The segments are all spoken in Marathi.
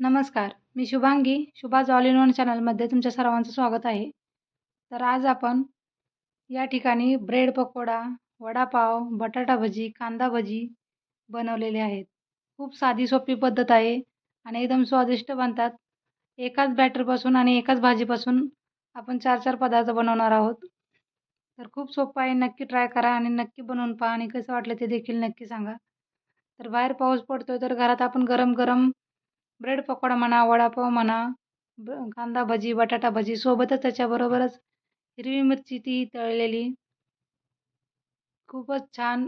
नमस्कार मी शुभांगी शुभाज ऑल इन वन चॅनलमध्ये तुमच्या सर्वांचं स्वागत आहे. तर आज आपण या ठिकाणी ब्रेड पकोडा वडापाव बटाटा भजी कांदा भजी बनवलेले आहेत. खूप साधी सोपी पद्धत आहे आणि एकदम स्वादिष्ट बनतात. एकाच बॅटरपासून आणि एकाच भाजीपासून आपण चार चार पदार्थ बनवणार आहोत. तर खूप सोपं आहे नक्की ट्राय करा आणि नक्की बनवून पहा आणि कसं वाटलं ते देखील नक्की सांगा. तर बाहेर पाऊस पडतो तर घरात आपण गरम गरम ब्रेड पकोडा म्हणा वडापाव म्हणा ब कांदा भजी बटाटा भजी सोबतच त्याच्याबरोबरच हिरवी मिरची ती तळलेली. खूपच छान.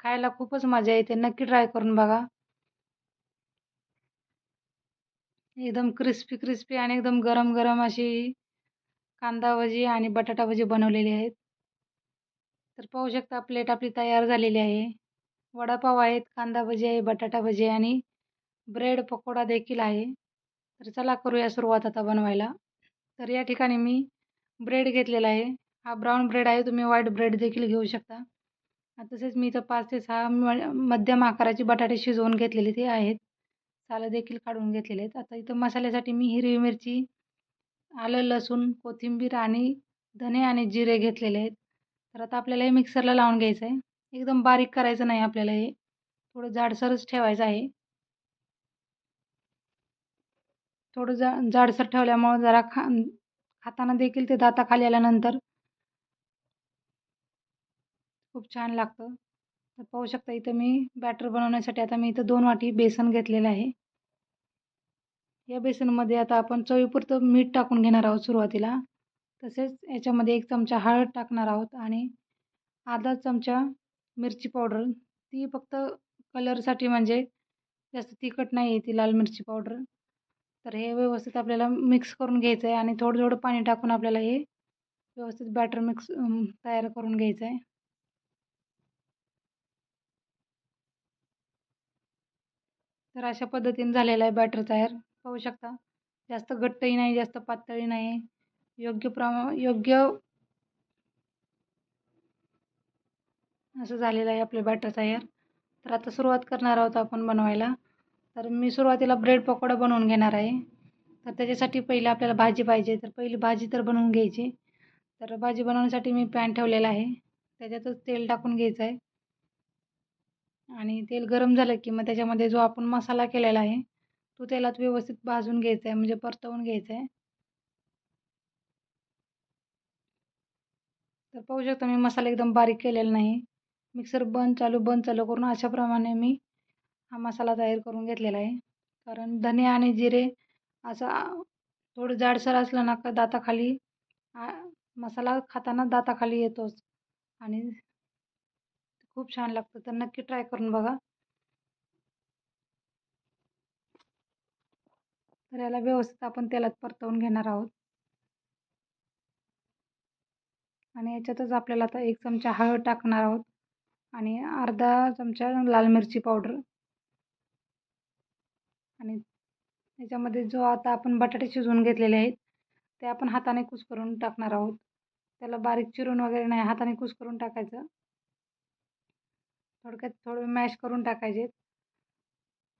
खायला खूपच मजा येते. नक्की ट्राय करून बघा. एकदम क्रिस्पी क्रिस्पी आणि एकदम गरम गरम अशी कांदा भजी आणि बटाटा भजी बनवलेली आहेत. तर पाहू शकता प्लेट आपली तयार झालेली आहे. वडापाव आहेत कांदा भजी आहे बटाटा भजी आणि ब्रेड पकोडा देखील आहे. तर चला करूया सुरुवात आता बनवायला. तर या ठिकाणी मी ब्रेड घेतलेला आहे. हा ब्राऊन ब्रेड आहे. तुम्ही व्हाईट ब्रेड देखील घेऊ शकता. तसेच मी इथं पाच ते सहा मध्यम आकाराची बटाटे शिजवून घेतलेले ते आहेत. सालं देखील काढून घेतलेले आहेत. आता इथं मसाल्यासाठी मी हिरवी मिरची आलं लसूण कोथिंबीर आणि धने आणि जिरे घेतलेले आहेत. तर आता आपल्याला हे मिक्सरला लावून घ्यायचं आहे एकदम बारीक करायचं नाही आपल्याला हे. थोडं जाडसरच ठेवायचं आहे. थोडं जा जाडसर ठेवल्यामुळं जरा खा खाताना देखील ते दाताखाली आल्यानंतर खूप छान लागतं. तर पाहू शकता इथं मी बॅटर बनवण्यासाठी आता मी इथं दोन वाटी बेसन घेतलेलं आहे. या बेसनमध्ये आता आपण चवीपुरतं मीठ टाकून घेणार आहोत सुरुवातीला. तसेच याच्यामध्ये एक चमचा हळद टाकणार आहोत आणि अर्धा चमचा मिरची पावडर. ती फक्त कलरसाठी म्हणजे जास्त तिखट नाही आहे ती लाल मिरची पावडर. तर हे व्यवस्थित आपल्याला मिक्स करून घ्यायचं आहे आणि थोडं थोडं पाणी टाकून आपल्याला हे व्यवस्थित बॅटर मिक्स तयार करून घ्यायचं आहे तर अशा पद्धतीने झालेलं आहे बॅटर तयार. पाहू शकता जास्त घट्टही नाही जास्त पातळी नाही. योग्य प्रमा योग्य असं झालेलं आहे आपलं बॅटर तयार. तर आता सुरुवात करणार आहोत आपण बनवायला. तर मी सुरुवातीला ब्रेड पकोडा बनवून घेणार आहे. तर त्याच्यासाठी पहिले आपल्याला भाजी पाहिजे तर पहिली भाजी तर बनवून घ्यायची. तर भाजी बनवण्यासाठी मी पॅन ठेवलेला आहे. त्याच्यातच तेल टाकून घ्यायचं आहे. आणि तेल गरम झालं की मग त्याच्यामध्ये जो आपण मसाला केलेला आहे तो तेलात व्यवस्थित भाजून घ्यायचा आहे म्हणजे परतवून घ्यायचा आहे. तर पाहू शकता मी मसाला एकदम बारीक केलेला नाही. मिक्सर बंद चालू बंद चालू करून अशाप्रमाणे मी हा मसाला तयार करून घेतलेला आहे. कारण धने आणि जिरे असा थोडं जाडसर असलं ना का दाताखाली मसाला खाताना दाताखाली येतोच. आणि खूप छान लागतं. तर नक्की ट्राय करून बघा. तर याला व्यवस्थित आपण तेलात परतवून घेणार आहोत. आणि याच्यातच आपल्याला आता एक चमचा हळद टाकणार आहोत. आणि अर्धा चमचा लाल मिरची पावडर. आणि त्याच्यामध्ये जो आता आपण बटाटे शिजवून घेतलेले आहेत ते आपण हाताने कूस करून टाकणार आहोत. त्याला बारीक चिरून वगैरे नाही हाताने कूस करून टाकायचं. थोडक्यात थोडं मॅश करून टाकायचे.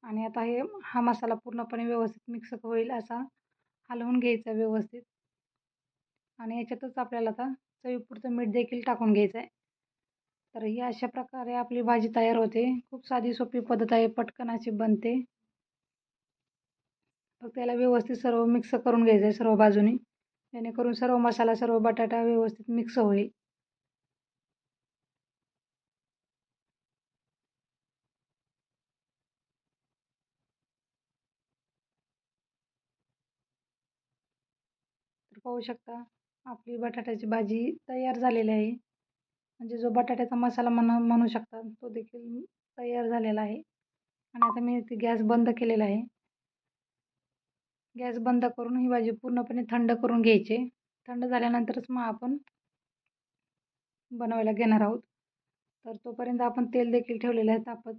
आणि आता हे हा मसाला पूर्णपणे व्यवस्थित मिक्स होईल असा हलवून घ्यायचा व्यवस्थित. आणि याच्यातच आपल्याला आता चवीपुरतं मीठ देखील टाकून घ्यायचं आहे तर ही अशा प्रकारे आपली भाजी तयार होते. खूप साधी सोपी पद्धत आहे पटकन अशी बनते. फक्त त्याला व्यवस्थित सर्व मिक्स करून घ्यायचं आहे सर्व बाजूनी. जेणेकरून सर्व मसाला सर्व बटाटा व्यवस्थित मिक्स होईल. तर पाहू शकता आपली बटाट्याची भाजी तयार झालेली आहे. म्हणजे जो बटाट्याचा मसाला म्हणा म्हणू शकता तो देखील तयार झालेला आहे. आणि आता मी ते गॅस बंद केलेला आहे. गॅस बंद करून ही भाजी पूर्णपणे थंड करून घ्यायची. थंड झाल्यानंतरच मग आपण बनवायला घेणार आहोत. तर तोपर्यंत आपण तेल देखील ठेवलेलं आहे. तापत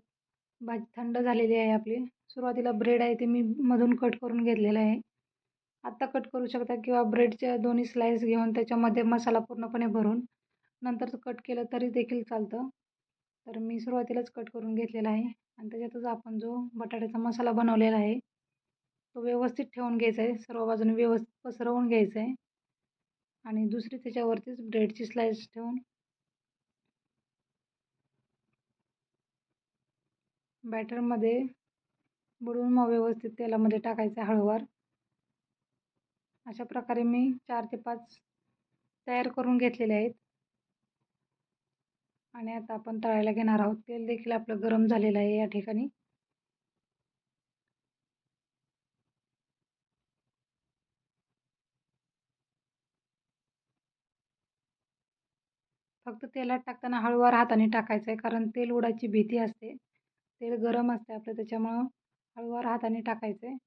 भाजी थंड झालेली आहे आपली. सुरुवातीला ब्रेड आहे ते मी मधून कट करून घेतलेलं आहे. आत्ता कट करू शकता किंवा ब्रेडच्या दोन्ही स्लाईस घेऊन त्याच्यामध्ये मसाला पूर्णपणे भरून नंतर कट केलं तरी देखील चालतं. तर मी सुरुवातीलाच कट करून घेतलेला आहे. आणि त्याच्यातच आपण जो बटाट्याचा मसाला बनवलेला आहे तो व्यवस्थित ठेवून घ्यायचा आहे सर्व बाजूने व्यवस्थित पसरवून घ्यायचं आहे आणि दुसरी त्याच्यावरतीच ब्रेडची स्लाईस ठेवून. बॅटरमध्ये बुडवून मग व्यवस्थित तेलामध्ये टाकायचं हळूवार. अशा प्रकारे मी चार ते पाच तयार करून घेतलेले आहेत. आणि आता आपण तळायला घेणार आहोत. तेल देखील आपलं गरम झालेलं आहे या ठिकाणी. फक्त तेलात टाकताना हळूवार हाताने टाकायचं आहे कारण तेल उडायची भीती असते. तेल गरम असते आपलं त्याच्यामुळं हळूवार हाताने टाकायचं आहे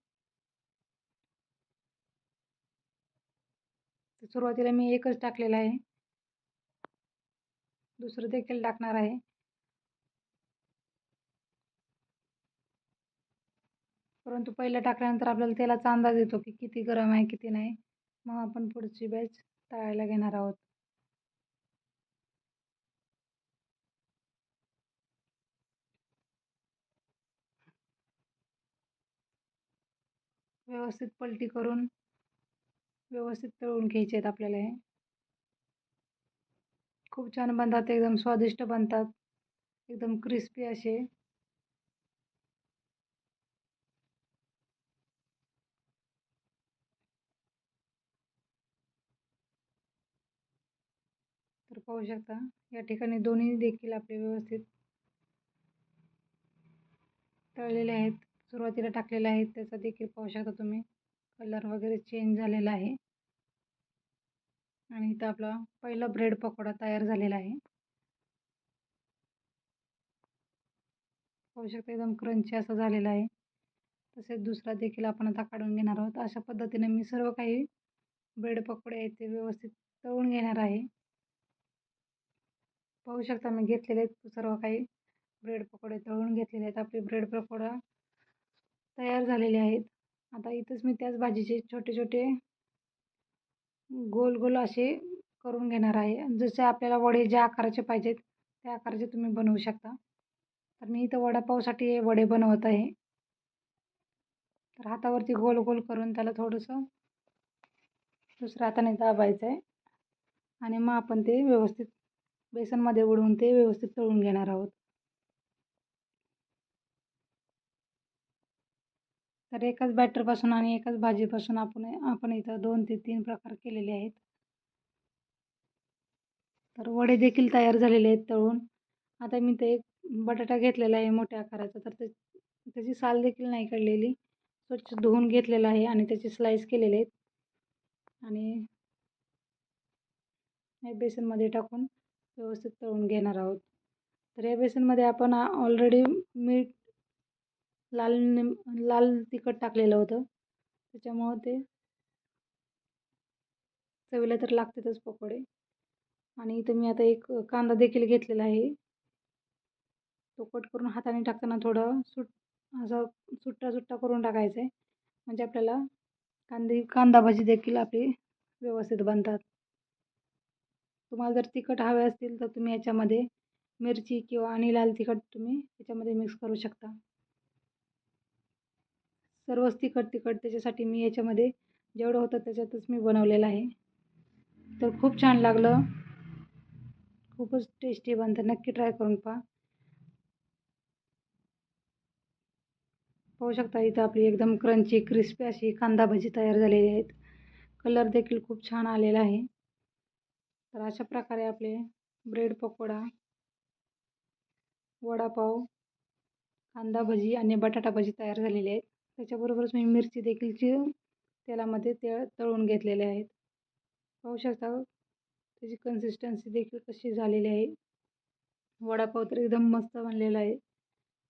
सुरुवातीला मी एकच टाकलेला आहे. दुसरं देखील टाकणार आहे. परंतु पहिलं टाकल्यानंतर आपल्याला तेलाचा अंदाज येतो की किती गरम आहे किती नाही. मग आपण पुढची बॅच तळायला घेणार आहोत. व्यवस्थित पलटी करून व्यवस्थित तळून घ्यायचे आहेत आपल्याला हे. खूप छान बनतात एकदम स्वादिष्ट बनतात. एकदम क्रिस्पी असे. तर पाहू शकता या ठिकाणी दोन्ही देखील आपले व्यवस्थित तळलेले आहेत. सुरुवातीला टाकलेला आहे त्याचा देखील पाहू शकता तुम्ही. कलर वगैरे चेंज झालेला आहे. आणि इथं आपला पहिला ब्रेड पकोडा तयार झालेला आहे. पाहू शकता एकदम क्रंची असा झालेला आहे. तसेच दुसरा देखील आपण आता काढून घेणार आहोत. अशा पद्धतीने मी सर्व काही ब्रेड पकोडे आहेत ते व्यवस्थित तळून घेणार आहे. पाहू शकता मी घेतलेले आहेत सर्व काही. ब्रेड पकोडे तळून घेतलेले आहेत. आपले ब्रेड पकोडा तयार झालेले आहेत. आता इथंच मी त्याच भाजीचे छोटे छोटे गोल गोल असे करून घेणार आहे. जसे आपल्याला वडे ज्या आकाराचे पाहिजेत त्या आकाराचे तुम्ही बनवू शकता. तर मी इथं वडापावसाठी वडे बनवत आहे. तर हातावरती गोल गोल करून त्याला थोडंसं दुसऱ्या हाताने दाबायचं आहे. आणि मग आपण ते व्यवस्थित बेसनमध्ये उडवून ते व्यवस्थित तळून घेणार आहोत. तर एकाच बॅटरपासून आणि एकाच भाजीपासून आपण आपण इथं दोन ते तीन प्रकार केलेले आहेत. तर वडे देखील तयार झालेले आहेत तळून. आता मी ते एक बटाटा घेतलेला आहे मोठ्या आकाराचा तर ते त्याची साल देखील नाही काढलेली. स्वच्छ धुवून घेतलेला आहे आणि त्याचे स्लाईस केलेले आहेत. आणि या बेसनमध्ये टाकून व्यवस्थित तळून घेणार आहोत. तर या बेसनमध्ये आपण ऑलरेडी मीठ लाल निम लाल तिखट टाकलेलं होतं. त्याच्यामुळं ते चवीला तर लागतातच पकोडे. आणि इथं मी आता एक कांदा देखील घेतलेला आहे. तो कट करून हाताने टाकताना थोडं सुट असं सुट्टा सुट्टा करून टाकायचं आहे म्हणजे आपल्याला कांदे कांदा भाजी देखील आपली व्यवस्थित बनतात. तुम्हाला जर तिखट हवे असतील तर तुम्ही याच्यामध्ये मिरची किंवा आणि लाल तिखट तुम्ही याच्यामध्ये मिक्स करू शकता. सर्वच तिखट तिखट त्याच्यासाठी मी याच्यामध्ये जेवढं होतं त्याच्यातच मी बनवलेलं आहे. तर खूप छान लागलं. खूपच टेस्टी बनतं. नक्की ट्राय करून पहा. पाहू शकता इथं आपली एकदम क्रंची क्रिस्पी अशी कांदा भजी तयार झालेली आहेत. कलर देखील खूप छान आलेला आहे. तर अशा प्रकारे आपले ब्रेड पकोडा वडापाव कांदा भजी आणि बटाटा भजी तयार झालेले आहेत. त्याच्याबरोबरच मी मिरची देखीलची तेलामध्ये ते तळून घेतलेले आहेत. पाहू शकता त्याची कन्सिस्टन्सी देखील कशी झालेली आहे. वडापाव तर एकदम मस्त बनलेला आहे.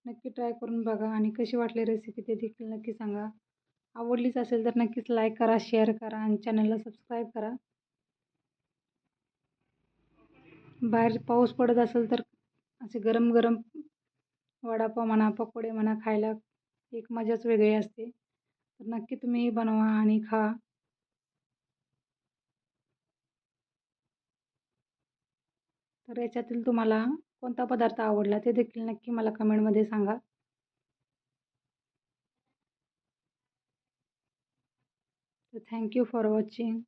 नक्की ट्राय करून बघा आणि कशी वाटली रेसिपी ते देखील नक्की सांगा. आवडलीच असेल तर नक्कीच लाईक करा शेअर करा आणि चॅनलला सबस्क्राईब करा. बाहेर पाऊस पडत असेल तर असे गरम गरम वडापाव म्हणा पकोडे म्हणा खायला एक मजाच वेगळी असते. तर नक्की तुम्ही बनवा आणि खा. तर याच्यातील तुम्हाला कोणता पदार्थ आवडला ते देखील नक्की मला कमेंटमध्ये सांगा. तर थँक्यू फॉर वॉचिंग